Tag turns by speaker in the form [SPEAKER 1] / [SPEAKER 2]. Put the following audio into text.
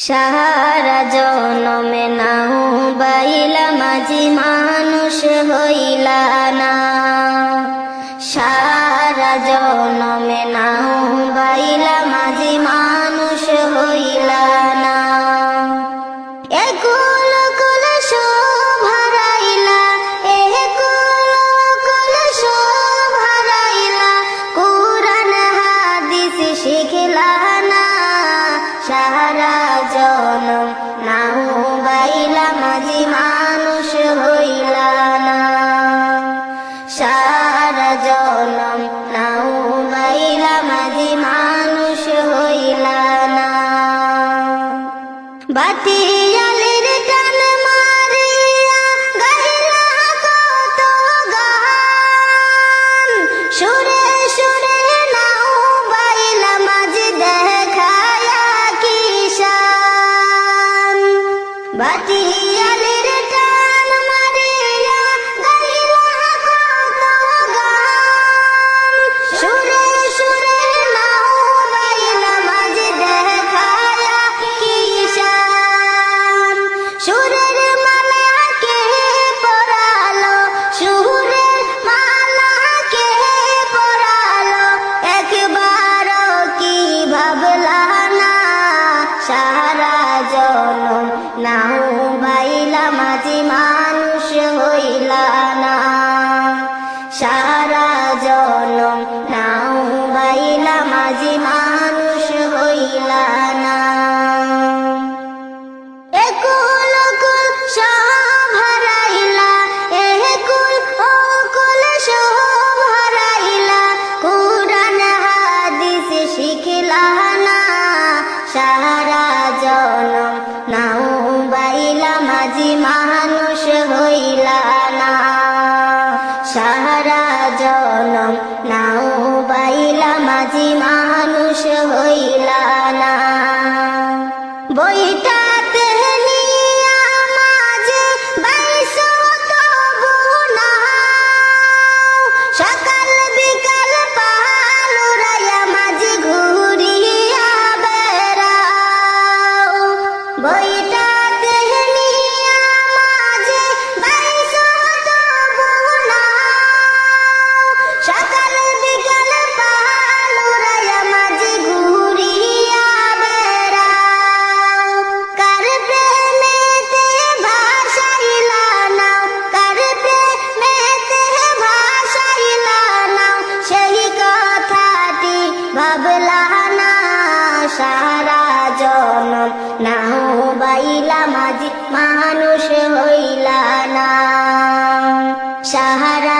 [SPEAKER 1] সাহারা জনমে নাও বাইলা মাঝি মানুষ হইলা সুরে সুরে নাও বাইলা মাঝে দেখায়া কিষান বাতিয়ালের টা জনম নাও বাইলা মাঝে মানুষ হইলা না। বাইলাম আজ মানুষ হইলা না। সাহারা